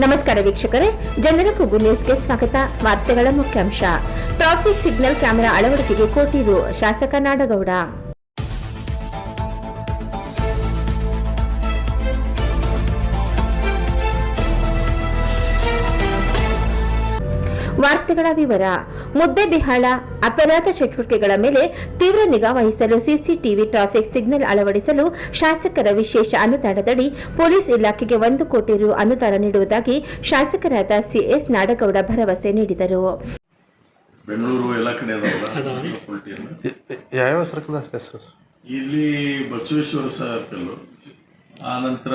ನಮಸ್ಕಾರ ವೀಕ್ಷಕರೇ, ಜನರ ಕೂಗು ನ್ಯೂಸ್ಗೆ ಸ್ವಾಗತ. ವಾರ್ತೆಗಳ ಮುಖ್ಯಾಂಶ. ಟ್ರಾಫಿಕ್ ಸಿಗ್ನಲ್ ಕ್ಯಾಮೆರಾ ಅಳವಡಿಕೆಗೆ ಕೋಟಿ ರು ಶಾಸಕ ನಾಡಗೌಡ. ವಾರ್ತೆಗಳ ವಿವರ. ಮುದ್ದೆಬಿಹಾಳ ಅಪರಾಧ ಚಟುವಟಿಕೆಗಳ ಮೇಲೆ ತೀವ್ರ ನಿಗಾ ವಹಿಸಲು ಸಿಸಿಟಿವಿ ಟ್ರಾಫಿಕ್ ಸಿಗ್ನಲ್ ಅಳವಡಿಸಲು ಶಾಸಕರ ವಿಶೇಷ ಅನುದಾನದಡಿ ಪೊಲೀಸ್ ಇಲಾಖೆಗೆ ಒಂದು ಕೋಟಿ ರು ಅನುದಾನ ನೀಡುವುದಾಗಿ ಶಾಸಕರಾದ ಸಿಎಸ್ ನಾಡಗೌಡ ಭರವಸೆ ನೀಡಿದರು. ಬೆಂಗಳೂರು ಎಲ್ಲ ಕಡೆ ಯಾವ್ಯಾವ ಸರ್ಕಲ್ ಸರ್ ಇಲ್ಲಿ ಬಸವೇಶ್ವರ ಸರ್ಕಲ್ಲು ಆ ನಂತರ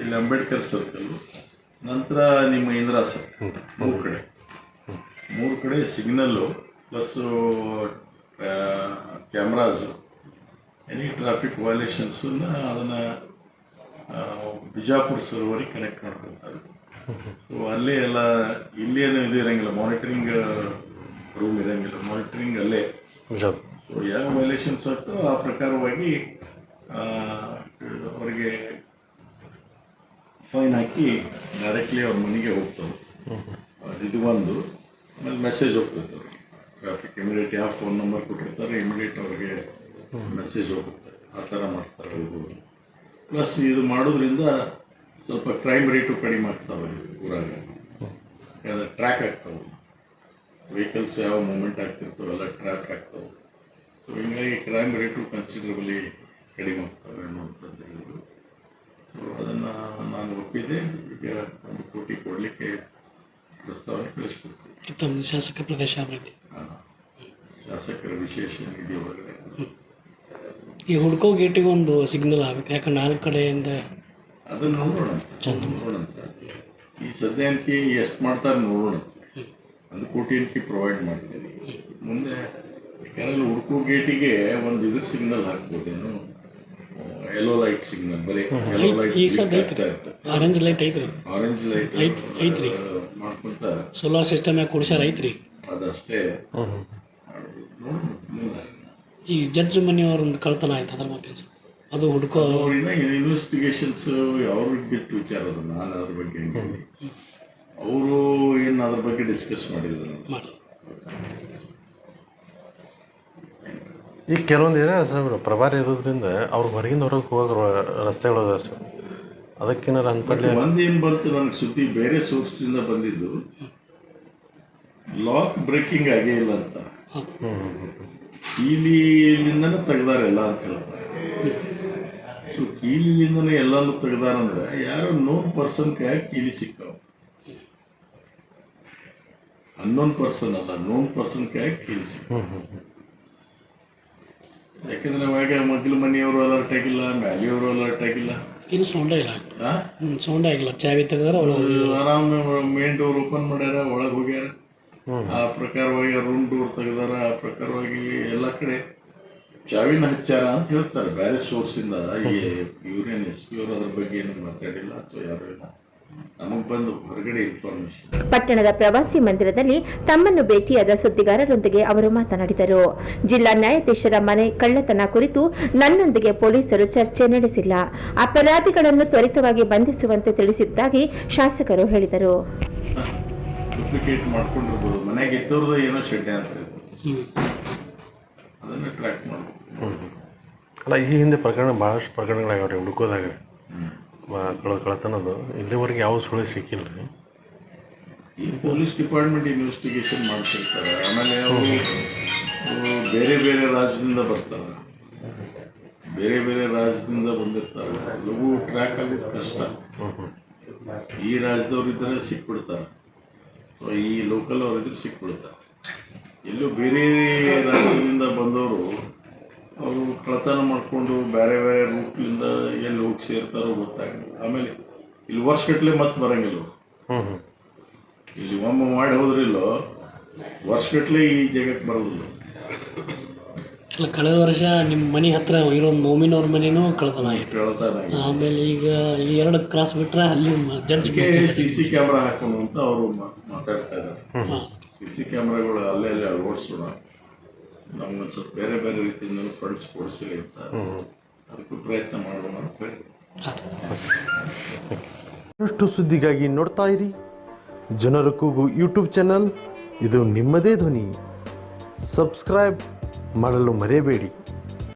ಇಲ್ಲಿ ಅಂಬೇಡ್ಕರ್ ಸರ್ಕಲ್ಲು ನಂತರ ನಿಮ್ಮ ಇಂದಿರಾ ಸರ್ಕಲ್ ಮೂರು ಕಡೆ. ಮೂರು ಕಡೆ signal plus cameras any traffic ವೈಲೇಷನ್ಸನ್ನ ಅದನ್ನು ಬಿಜಾಪುರ ಸರ್ವರಿಗೆ ಕನೆಕ್ಟ್ ಮಾಡ್ಕೊತಾರೆ ಸೊ ಅಲ್ಲೇ ಎಲ್ಲ ಇಲ್ಲೇನು ಇದು ಇರಂಗಿಲ್ಲ ಮಾನಿಟರಿಂಗ್ ರೂಮ್ ಇರಂಗಿಲ್ಲ ಮಾನಿಟರಿಂಗ್ ಅಲ್ಲೇ. ಸೊ ಯಾವ ವೈಲೇಷನ್ಸ್ ಆಗ್ತೋ ಆ ಪ್ರಕಾರವಾಗಿ ಅವರಿಗೆ ಫೈನ್ ಹಾಕಿ ಡೈರೆಕ್ಟ್ಲಿ ಅವ್ರ ಮನೆಗೆ ಹೋಗ್ತವೆ. ಅದು ಇದು ಒಂದು. ಆಮೇಲೆ ಮೆಸೇಜ್ ಹೋಗ್ತದೆ. ಟ್ರಾಫಿಕ್ ಇಮಿಡಿಯೇಟ್ ಯಾವ ಫೋನ್ ನಂಬರ್ ಕೊಟ್ಟಿರ್ತಾರೆ ಇಮಿಡಿಯೇಟ್ ಅವ್ರಿಗೆ ಮೆಸೇಜ್ ಹೋಗುತ್ತೆ. ಆ ಥರ ಮಾಡ್ತಾರೆ ಹುಡುಗರು ಪ್ಲಸ್ ಇದು ಮಾಡೋದ್ರಿಂದ ಸ್ವಲ್ಪ ಕ್ರೈಮ್ ರೇಟು ಕಡಿಮೆ ಆಗ್ತವೆ ಊರಾಗ. ಯಾಕಂದರೆ ಟ್ರ್ಯಾಕ್ ಆಗ್ತವೆ. ವೆಹಿಕಲ್ಸ್ ಯಾವ ಮೂಮೆಂಟ್ ಆಗ್ತಿರ್ತಾವೆ, ಎಲ್ಲ ಟ್ರ್ಯಾಕ್ ಆಗ್ತವೆ. ಸೊ ಹಿಂಗಾಗಿ ಕ್ರೈಮ್ ರೇಟು ಕನ್ಸಿಡರಬಲಿ ಕಡಿಮೆ ಆಗ್ತವೆ ಅನ್ನುವಂಥದ್ದು ಹೇಳಿದ್ರು. ಸೊ ಅದನ್ನು ನಾನು ಒಪ್ಪಿದ್ದೆ ಈಗ ಒಂದು ಕೋಟಿ ಕೊಡಲಿಕ್ಕೆ ಪ್ರಸ್ತಾವನೆ ಕಳಿಸ್ಕೊಡ್ತೀವಿ ತಮ್ಮ ಶಾಸಕ ಪ್ರದೇಶ ಅಭಿವೃದ್ಧಿ ಶಾಸಕರ ವಿಶೇಷ ನಿಧಿ ಒಳಗಡೆ ಈ ಹುಡ್ಕೋ ಗೇಟಿಗೆ ಒಂದು ಸಿಗ್ನಲ್ ಆಗುತ್ತೆ ಯಾಕಂದ್ರೆ ನಾಲ್ಕು ಕಡೆಯಿಂದ ಅದನ್ನು ನೋಡೋಣ ನೋಡೋಣ ಈ ಸದ್ಯಕ್ಕೆ ಎಷ್ಟು ಮಾಡ್ತಾರೆ ನೋಡೋಣ ಅದು ಕೋಟಿ ಅಂಕಿ ಪ್ರೊವೈಡ್ ಮಾಡ್ತೀನಿ ಮುಂದೆ ಯಾಕಂದ್ರೆ ಹುಡ್ಕೋ ಗೇಟಿಗೆ ಒಂದು ಇದು ಸಿಗ್ನಲ್ ಹಾಕ್ಬೋದೇನು ಎಲ್ಲೋ ಲೈಟ್ ಸಿಗ್ನಲ್ ಬರಿ ಎಲ್ಲೋ ಲೈಟ್ ಈಗ ಸದ್ಯ ಐತ್ರಿ. ಆರೆಂಜ್ ಲೈಟ್ ಐತ್ರಿ. ಆರೆಂಜ್ ಲೈಟ್ ಐತ್- ಐತ್ರಿ. ಮಾಡ್ಕೊಂತ ಸೋಲಾರ್ ಸಿಸ್ಟಮ್ ಯಾಕೆ ಕುಡಿಸ್ಯಾರ ಐತ್ರಿ. ಅದಷ್ಟೇ. ಈ ಜಡ್ಜ್ ಮನೆಯವ್ರ ಒಂದು ಕಳ್ತನ ಆಯ್ತು ಅದ್ರ ಬಗ್ಗೆ. ಅದು ಹುಡ್ಕೋ ಇನ್ವೆಸ್ಟಿಗೇಷನ್ಸ್ ಅವ್ರಿಗೆ ಬಿಟ್ಟು ವಿಚಾರ ಅದು ನಾನು ಅದ್ರ ಬಗ್ಗೆ ಅವರು ಏನು ಅದ್ರ ಬಗ್ಗೆ ಡಿಸ್ಕಸ್ ಮಾಡಿದ್ರು? ಮಾಡಿ ಈಗ ಕೆಲವೊಂದು ಏನೇ ಸರ್ ಪ್ರಭಾರಿ ಇರೋದ್ರಿಂದ ಅವ್ರು ಹೊರಗಿಂದ ಹೊರಗೆ ಹೋಗೋ ರಸ್ತೆ ಒಳಗೆ ಸರ್. ಅದಕ್ಕೇನಾರು ಅನ್ಪಡ್ಲಿ ಮಂದಿ ಏನ್ ಬಂತು ನನಗೆ ಸುದ್ದಿ ಬೇರೆ ಸೋರ್ಸ್ನಿಂದ ಬಂದಿದ್ದು. ಲಾಕ್ ಬ್ರೇಕಿಂಗ್ ಆಗೇ ಇಲ್ಲ ಅಂತ. ಹ್ಞೂ ತೆಗ್ದಾರ ಎಲ್ಲ ಅಂತ ಹೇಳ್ತಾರೆ ಸೊ ಕೀಲಿಲಿಂದನೇ ಎಲ್ಲಾನು ತೆಗ್ದಾರಂದ್ರೆ ಯಾರೋ ನೋನ್ ಪರ್ಸನ್ ಕೈ ಕೀಲಿ ಸಿಕ್ಕಾವ ಅನ್ನೋನ್ ಪರ್ಸನ್ ಅಲ್ಲ ನೋನ್ ಪರ್ಸನ್ ಕೈ ಕೀಲಿ ಸಿಕ್ಕಾವ ಹ್ಞೂ ಯಾಕಂದ್ರೆ ಅವಾಗ ಮಗ್ಲು ಮನೆಯವರು ಅಲರ್ಟ್ ಆಗಿಲ್ಲ ಮ್ಯಾಲಿಯವರು ಅಲರ್ಟ್ ಆಗಿಲ್ಲ. ಇದು ಸೌಂಡೇ ಇಲ್ಲ ಆ? ಸೌಂಡೇ ಆಗಿಲ್ಲ. ಚಾವಿ ತೆಗೆದ್ರೆ ಆರಾಮ್ ಮೇನ್ ಡೋರ್ ಓಪನ್ ಮಾಡ್ಯಾರ ಒಳಗೆ ಹೋಗ್ಯಾರ. ಆ ಪ್ರಕಾರವಾಗಿ ರೂಮ್ ಡೋರ್ ತೆಗ್ದಾರ ಆ ಪ್ರಕಾರವಾಗಿ ಎಲ್ಲ ಕಡೆ ಚಾವಿನ ಹಚ್ಚಾರ ಅಂತ ಹೇಳ್ತಾರೆ. ಬೇರೆ ಸೋರ್ಸ್ ಇಂದ ಈ ಇವ್ರೇನ್ ಎಸ್ ಪಿ ಅವರು ಅದ್ರ ಬಗ್ಗೆ ಏನು ಮಾತಾಡಿಲ್ಲ ಅಥವಾ ಯಾರು ಇಲ್ಲ. ಪಟ್ಟಣದ ಪ್ರವಾಸಿ ಮಂದಿರದಲ್ಲಿ ತಮ್ಮನ್ನು ಭೇಟಿಯಾದ ಸುದ್ದಿಗಾರರೊಂದಿಗೆ ಅವರು ಮಾತನಾಡಿದರು. ಜಿಲ್ಲಾ ನ್ಯಾಯಾಧೀಶರ ಮನೆ ಕಳ್ಳತನ ಕುರಿತು ನನ್ನೊಂದಿಗೆ ಪೊಲೀಸರು ಚರ್ಚೆ ನಡೆಸಿಲ್ಲ. ಅಪರಾಧಿಗಳನ್ನು ತ್ವರಿತವಾಗಿ ಬಂಧಿಸುವಂತೆ ತಿಳಿಸಿದ್ದಾಗಿ ಶಾಸಕರು ಹೇಳಿದರು. ಅಲ್ಲ ಈ ಹಿಂದೆ ಪ್ರಕರಣ ಬಹಳಷ್ಟು ಪ್ರಕರಣಗಳಾಗ್ಯಾವ ರೀ ಹುಡುಕೋದಾಗ ಕಳ ಕಳತನದು. ಇಲ್ಲಿವರೆಗೆ ಯಾವ ಸುಳಿ ಸಿಕ್ಕಿಲ್ಲ ರೀ ಈ ಪೊಲೀಸ್ ಡಿಪಾರ್ಟ್ಮೆಂಟ್ ಇನ್ವೆಸ್ಟಿಗೇಷನ್ ಮಾಡ್ತಿರ್ತಾರೆ. ಆಮೇಲೆ ಅವರು ಬೇರೆ ಬೇರೆ ರಾಜ್ಯದಿಂದ ಬರ್ತಾರೆ. ಬೇರೆ ಬೇರೆ ರಾಜ್ಯದಿಂದ ಬಂದಿರ್ತಾರೆ. ಲಘು ಟ್ರ್ಯಾಕ್ ಆಗೋದು ಕಷ್ಟ. ಈ ರಾಜ್ಯದವ್ರು ಇದ್ದರೆ ಸಿಕ್ಬಿಡ್ತಾರೆ. ಈ ಲೋಕಲ್ ಅವ್ರ ಇದ್ರೆ ಸಿಕ್ಬಿಡ್ತಾರೆ. ಎಲ್ಲೂ ಬೇರೆ ರಾಜ್ಯದಿಂದ ಬಂದವರು ಅವರು ಕಳತನ ಮಾಡಿಕೊಂಡು ಬೇರೆ ಬೇರೆ ರೂಟ್ಲಿಂದ ಎಲ್ಲಿ ಹೋಗಿ ಸೇರ್ತಾರೋ ಗೊತ್ತಾಗಲ್ಲ ಆಮೇಲೆ ಇಲ್ಲಿ ವರ್ಷಗಟ್ಟಲೆ ಮತ್ತೆ ಬರಂಗಿಲ್ಲ ಅವ್ರು. ಹ್ಞೂ ಹ್ಞೂ ಇಲ್ಲಿ ಒಮ್ಮೆ ಮಾಡಿ ಹೋದ್ರಿಲ್ಲೋ ವರ್ಷಗಟ್ಟಲೆ ಈ ಜಾಗಕ್ಕೆ ಬರೋದಿಲ್ಲ. ಅಲ್ಲ ಕಳೆದ ವರ್ಷ ನಿಮ್ಮ ಮನೆ ಹತ್ರ ಇರೋ ನೋಮಿನವ್ರ ಮನೆನೂ ಕಳ್ತನ ಆಯ್ತು. ಕೇಳ್ತಾನೆ ಆಮೇಲೆ ಈಗ ಈ ಎರಡು ಕ್ರಾಸ್ ಬಿಟ್ರೆ ಅಲ್ಲಿ ಜಡ್ಜ್ ಸಿ ಸಿ ಕ್ಯಾಮ್ರಾ ಹಾಕೊಂಡು ಅಂತ ಅವರು ಮಾತಾಡ್ತಾ ಇದ್ದಾರೆ. ಸಿ ಸಿ ಕ್ಯಾಮ್ರಾಗಳು ಅಲ್ಲೇ ಅಲ್ಲೇ ಅಳವಡಿಸೋಣ. ನಮ್ಗೊಂದು ಸ್ವಲ್ಪ ಬೇರೆ ಬೇರೆ ರೀತಿಯಿಂದ ಫಂಡ್ಸ್ ಕೊಡಿಸಲಿ ಅಂತ ಅದಕ್ಕೂ ಪ್ರಯತ್ನ ಮಾಡೋಣ ಅಂತ ಹೇಳಿ. ಇನ್ನಷ್ಟು ಸುದ್ದಿಗಾಗಿ ನೋಡ್ತಾ ಇರಿ. ಜನರ ಕೂಗು ಯೂಟ್ಯೂಬ್ ಚಾನಲ್. ಇದು ನಿಮ್ಮದೇ ಧ್ವನಿ. ಸಬ್ಸ್ಕ್ರೈಬ್ ಮಾಡಲು ಮರೆಯಬೇಡಿ.